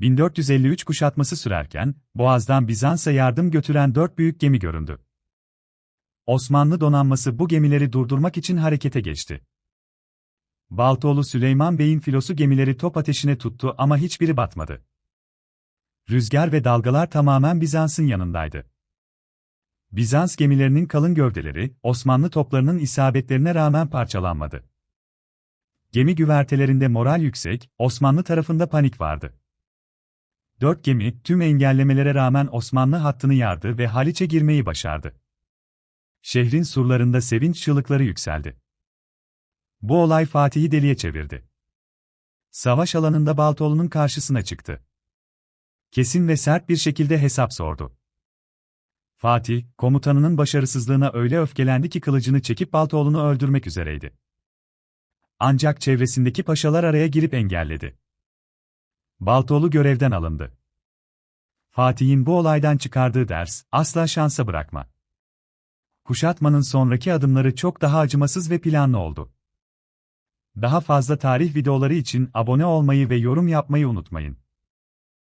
1453 kuşatması sürerken, Boğaz'dan Bizans'a yardım götüren dört büyük gemi göründü. Osmanlı donanması bu gemileri durdurmak için harekete geçti. Baltoğlu Süleyman Bey'in filosu gemileri top ateşine tuttu ama hiçbiri batmadı. Rüzgar ve dalgalar tamamen Bizans'ın yanındaydı. Bizans gemilerinin kalın gövdeleri, Osmanlı toplarının isabetlerine rağmen parçalanmadı. Gemi güvertelerinde moral yüksek, Osmanlı tarafında panik vardı. Dört gemi, tüm engellemelere rağmen Osmanlı hattını yardı ve Haliç'e girmeyi başardı. Şehrin surlarında sevinç çığlıkları yükseldi. Bu olay Fatih'i deliye çevirdi. Savaş alanında Baltoğlu'nun karşısına çıktı. Kesin ve sert bir şekilde hesap sordu. Fatih, komutanının başarısızlığına öyle öfkelendi ki kılıcını çekip Baltoğlu'nu öldürmek üzereydi. Ancak çevresindeki paşalar araya girip engelledi. Baltoğlu görevden alındı. Fatih'in bu olaydan çıkardığı ders, asla şansa bırakma. Kuşatmanın sonraki adımları çok daha acımasız ve planlı oldu. Daha fazla tarih videoları için abone olmayı ve yorum yapmayı unutmayın.